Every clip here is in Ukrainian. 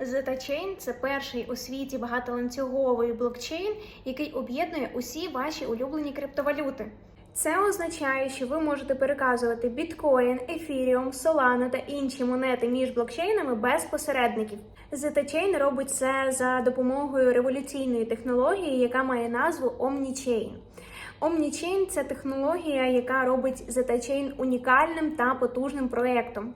ZetaChain – це перший у світі багатоланцюговий блокчейн, який об'єднує усі ваші улюблені криптовалюти. Це означає, що ви можете переказувати біткоін, ефіріум, солану та інші монети між блокчейнами без посередників. ZetaChain робить це за допомогою революційної технології, яка має назву OmniChain. OmniChain – це технологія, яка робить ZetaChain унікальним та потужним проєктом.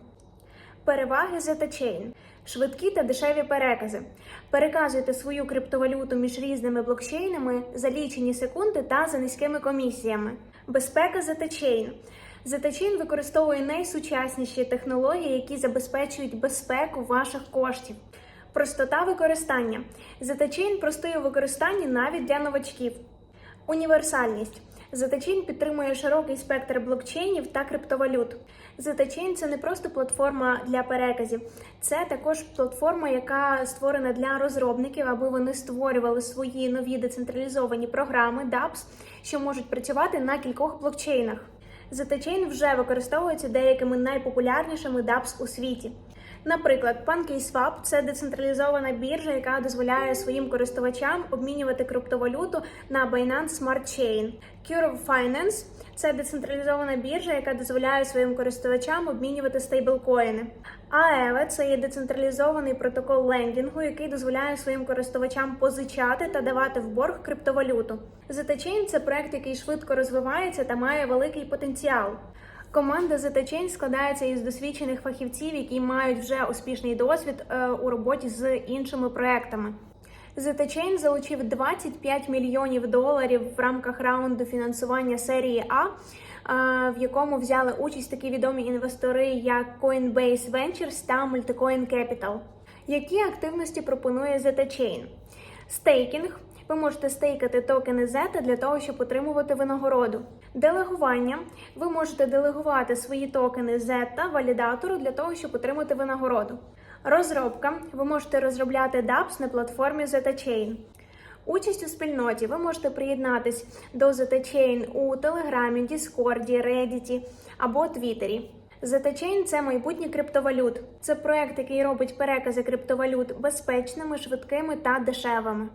Переваги ZetaChain – швидкі та дешеві перекази. Переказуйте свою криптовалюту між різними блокчейнами за лічені секунди та за низькими комісіями. Безпека ZetaChain. ZetaChain використовує найсучасніші технології, які забезпечують безпеку ваших коштів. Простота використання. ZetaChain простий у використанні навіть для новачків. Універсальність. ZetaChain підтримує широкий спектр блокчейнів та криптовалют. ZetaChain – це не просто платформа для переказів, це також платформа, яка створена для розробників, аби вони створювали свої нові децентралізовані програми DApps, що можуть працювати на кількох блокчейнах. ZetaChain вже використовується деякими найпопулярнішими DApps у світі. Наприклад, PancakeSwap – це децентралізована біржа, яка дозволяє своїм користувачам обмінювати криптовалюту на Binance Smart Chain. Curve Finance – це децентралізована біржа, яка дозволяє своїм користувачам обмінювати стейблкоїни. Aave – це є децентралізований протокол лендінгу, який дозволяє своїм користувачам позичати та давати в борг криптовалюту. ZetaChain – це проект, який швидко розвивається та має великий потенціал. Команда ZetaChain складається із досвідчених фахівців, які мають вже успішний досвід е, у роботі з іншими проектами. ZetaChain залучив 25 мільйонів доларів в рамках раунду фінансування серії А, е, в якому взяли участь такі відомі інвестори, як Coinbase Ventures та Multicoin Capital. Які активності пропонує ZetaChain? Стейкінг. Ви можете стейкати токени Zeta для того, щоб отримувати винагороду. Делегування. Ви можете делегувати свої токени Zeta валідатору для того, щоб отримати винагороду. Розробка. Ви можете розробляти DApps на платформі ZetaChain. Участь у спільноті. Ви можете приєднатись до ZetaChain у Телеграмі, Діскорді, Reddit або Твіттері. ZetaChain – це майбутнє криптовалют. Це проект, який робить перекази криптовалют безпечними, швидкими та дешевими.